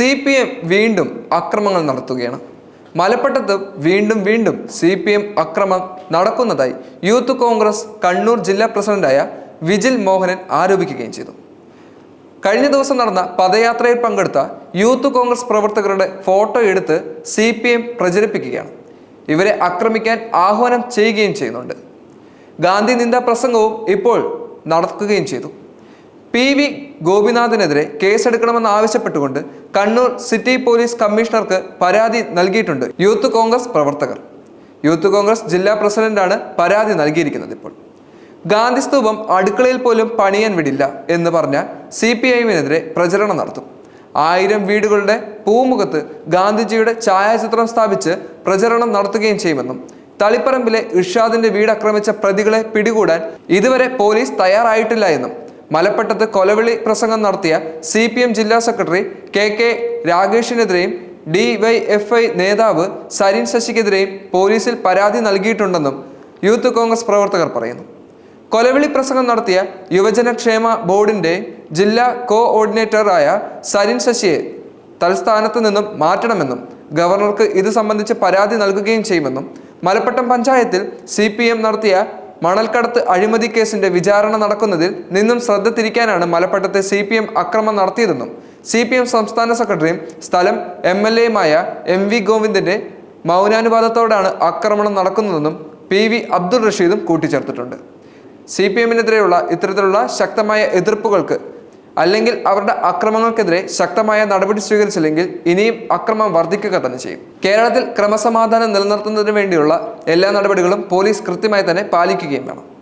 C P M വീണ്ടും അക്രമങ്ങൾ നടത്തുകയാണ്. മലപ്പട്ടത്ത് വീണ്ടും വീണ്ടും സി പി എം അക്രമം നടക്കുന്നതായി യൂത്ത് കോൺഗ്രസ് കണ്ണൂർ ജില്ലാ പ്രസിഡന്റായ വിജിൽ മോഹനൻ ആരോപിക്കുകയും ചെയ്തു. കഴിഞ്ഞ ദിവസം നടന്ന പദയാത്രയിൽ പങ്കെടുത്ത യൂത്ത് കോൺഗ്രസ് പ്രവർത്തകരുടെ ഫോട്ടോ എടുത്ത് സി പി എം പ്രചരിപ്പിക്കുകയാണ്. ഇവരെ ആക്രമിക്കാൻ ആഹ്വാനം ചെയ്യുകയും ചെയ്യുന്നുണ്ട്. ഗാന്ധി നിന്ദാ പ്രസംഗവും ഇപ്പോൾ നടക്കുകയും ചെയ്തു. പി വി ഗോപിനാഥിനെതിരെ കേസെടുക്കണമെന്ന് ആവശ്യപ്പെട്ടുകൊണ്ട് കണ്ണൂർ സിറ്റി പോലീസ് കമ്മീഷണർക്ക് പരാതി നൽകിയിട്ടുണ്ട് യൂത്ത് കോൺഗ്രസ് പ്രവർത്തകർ. യൂത്ത് കോൺഗ്രസ് ജില്ലാ പ്രസിഡന്റാണ് പരാതി നൽകിയിരിക്കുന്നത് ഇപ്പോൾ. ഗാന്ധി സ്തൂപം അടുക്കളയിൽ പോലും പണിയാൻ വിടില്ല എന്ന് പറഞ്ഞ സി പി ഐമിനെതിരെ പ്രചരണം നടത്തും. ആയിരം വീടുകളുടെ പൂമുഖത്ത് ഗാന്ധിജിയുടെ ഛായാചിത്രം സ്ഥാപിച്ച് പ്രചരണം നടത്തുകയും ചെയ്യുമെന്നും തളിപ്പറമ്പിലെ ഇർഷാദിന്റെ വീട് ആക്രമിച്ച പ്രതികളെ പിടികൂടാൻ ഇതുവരെ പോലീസ് തയ്യാറായിട്ടില്ല എന്നും മലപ്പട്ടത്ത് കൊലവിളി പ്രസംഗം നടത്തിയ സി പി എം ജില്ലാ സെക്രട്ടറി കെ കെ രാഗേഷിനെതിരെയും ഡി വൈ എഫ് ഐ നേതാവ് സരിൻ ശശിക്കെതിരെയും പോലീസിൽ പരാതി നൽകിയിട്ടുണ്ടെന്നും യൂത്ത് കോൺഗ്രസ് പ്രവർത്തകർ പറയുന്നു. കൊലവിളി പ്രസംഗം നടത്തിയ യുവജനക്ഷേമ ബോർഡിന്റെ ജില്ലാ കോ ഓർഡിനേറ്ററായ സരിൻ ശശിയെ തൽസ്ഥാനത്ത് നിന്നും മാറ്റണമെന്നും ഗവർണർക്ക് ഇത് സംബന്ധിച്ച് പരാതി നൽകുകയും ചെയ്യുമെന്നും മലപ്പട്ടം പഞ്ചായത്തിൽ സി നടത്തിയ മണൽക്കടത്ത് അഴിമതി കേസിന്റെ വിചാരണ നടക്കുന്നതിൽ നിന്നും ശ്രദ്ധ തിരിക്കാനാണ് മലപ്പട്ടത്തെ സി പി എം അക്രമം നടത്തിയതെന്നും സി പി എം സംസ്ഥാന സെക്രട്ടറിയും സ്ഥലം എം എൽ എയുമായ എം വി ഗോവിന്ദന്റെ മൗനാനുവാദത്തോടാണ് ആക്രമണം നടക്കുന്നതെന്നും പി വി അബ്ദുൾ റഷീദും കൂട്ടിച്ചേർത്തിട്ടുണ്ട്. സി പി എമ്മിനെതിരെയുള്ള ഇത്തരത്തിലുള്ള ശക്തമായ എതിർപ്പുകൾക്ക് അല്ലെങ്കിൽ അവരുടെ അക്രമങ്ങൾക്കെതിരെ ശക്തമായ നടപടി സ്വീകരിച്ചില്ലെങ്കിൽ ഇനിയും അക്രമം വർദ്ധിക്കുക തന്നെ ചെയ്യും. കേരളത്തിൽ ക്രമസമാധാനം നിലനിർത്തുന്നതിന് വേണ്ടിയുള്ള എല്ലാ നടപടികളും പോലീസ് കൃത്യമായി തന്നെ പാലിക്കുകയും വേണം.